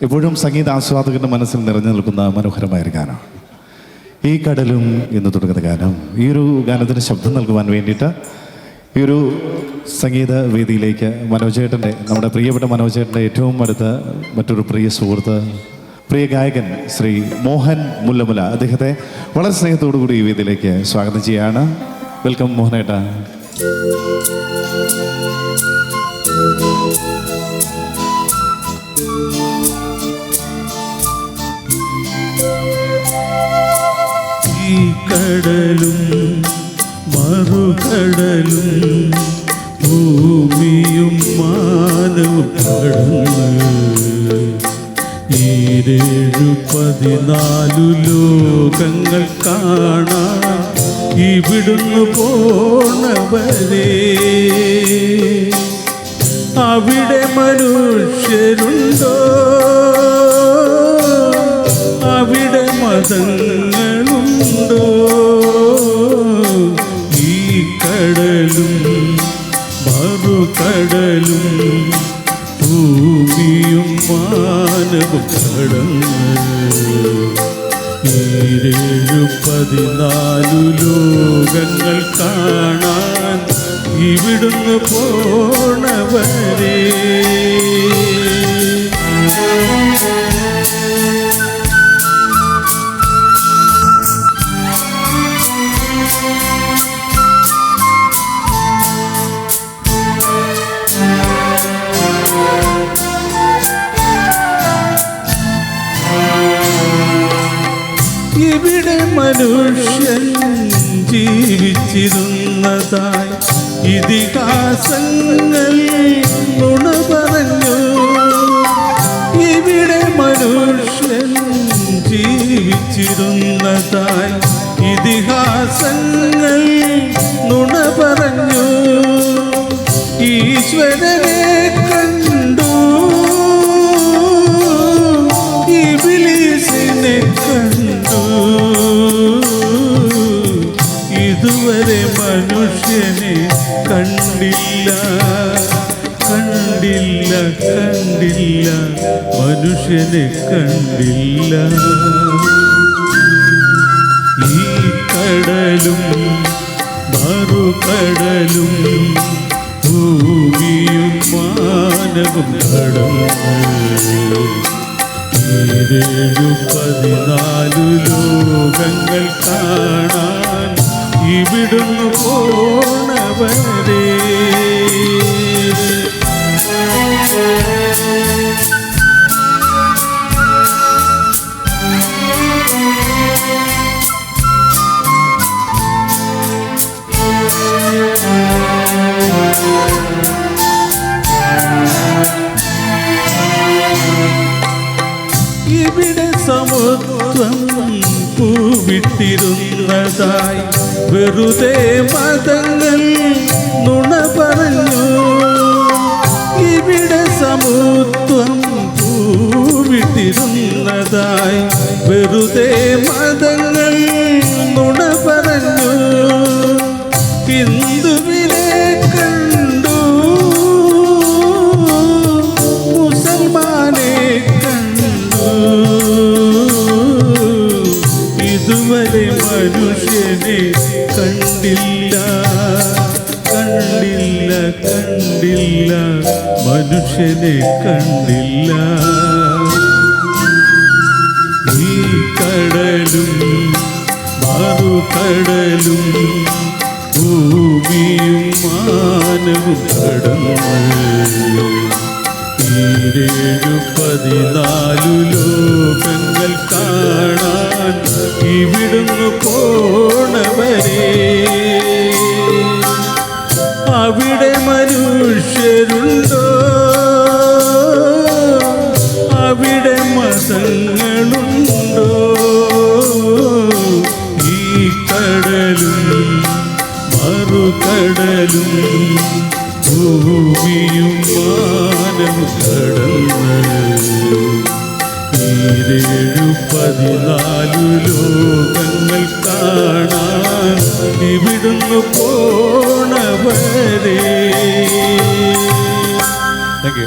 എപ്പോഴും സംഗീത ആസ്വാദകന്റെ മനസ്സിൽ നിറഞ്ഞു നിൽക്കുന്ന മനോഹരമായ ഒരു ഗാനം. ഈ കടലും എന്ന് തുടങ്ങുന്ന ഗാനം. ഈ ഒരു ഗാനത്തിന് ശബ്ദം നൽകുവാൻ വേണ്ടിയിട്ട് ഈ ഒരു സംഗീത വേദിയിലേക്ക് മനോജേട്ടന്റെ നമ്മുടെ പ്രിയപ്പെട്ട മനോജേട്ടന്റെ ഏറ്റവും അടുത്ത മറ്റൊരു പ്രിയ സുഹൃത്ത് പ്രിയ ഗായകൻ ശ്രീ മോഹൻ മുല്ലമുല അദ്ദേഹത്തെ വളരെ സ്നേഹത്തോടു കൂടി ഈ വേദിയിലേക്ക് സ്വാഗതം ചെയ്യാണ് വെൽക്കം മോഹനേട്ട കടലും മറുകടലും ഭൂമിയും മാനവും കടന്ന് ഈരേഴു പതിനാലു ലോകങ്ങൾ കാണാൻ ഇവിടുന്ന് പോണവരെ അവിടെ മനുഷ്യരുണ്ടോ? അവിടെ മതങ്ങളുണ്ടോ മാനവും കടന്ന് ഈരേഴു പതിനാലു ലോകങ്ങൾ കാണാൻ ഇവിടുന്ന് പോണവരെ. മനുഷ്യൻ ജീവിച്ചിരുന്നതായി ഇതിഹാസങ്ങൾ നുണ പറഞ്ഞു. ഇവിടെ മനുഷ്യൻ ജീവിച്ചിരുന്നതായി ഇതിഹാസങ്ങൾ നുണ പറഞ്ഞു. ഈശ്വരനെ കണ്ടു ഇതുവരെ മനുഷ്യനെ കണ്ടില്ല. കണ്ടില്ല കണ്ടില്ല. മനുഷ്യനെ കണ്ടില്ല. ഈ കടലും മറുകടലും ഭൂമിയും മാനവും കടന്നു. ഈരേഴു പതിനാലു ലോകങ്ങൾ കാണാൻ ഇവിടെ സമത്വം പൂവിട്ടിരുന്നതായി വെറുതെ മതങ്ങൾ നുണ പറഞ്ഞു. ഇവിടെ സമത്വം പൂവിട്ടിരുന്നതായി വെറുതെ മതങ്ങൾ നുണ പറഞ്ഞു. ഹിന്ദുവിനെ കണ്ടു. മുസൽമാനെ കണ്ടു. ഇതുവരെ മനുഷ്യനെ കണ്ടില്ല. കണ്ടില്ല കണ്ടില്ല. മനുഷ്യനെ കണ്ടില്ല. ഈ കടലും മറുകടലും മാനവും കടന്ന് പതിനാലു ലോകങ്ങൾ കാണാൻ ഇവിടുന്ന് പോണവരെ. അവിടെ മനുഷ്യരുണ്ടോ? അവിടെ മതങ്ങളുണ്ടോ? മറുകടലും ഭൂമിയും മാനം കടന്ന് ഈരേഴു പതിനാലു ലോകങ്ങൾ കാണാൻ ഇവിടുന്ന് പോണവരെ. Thank you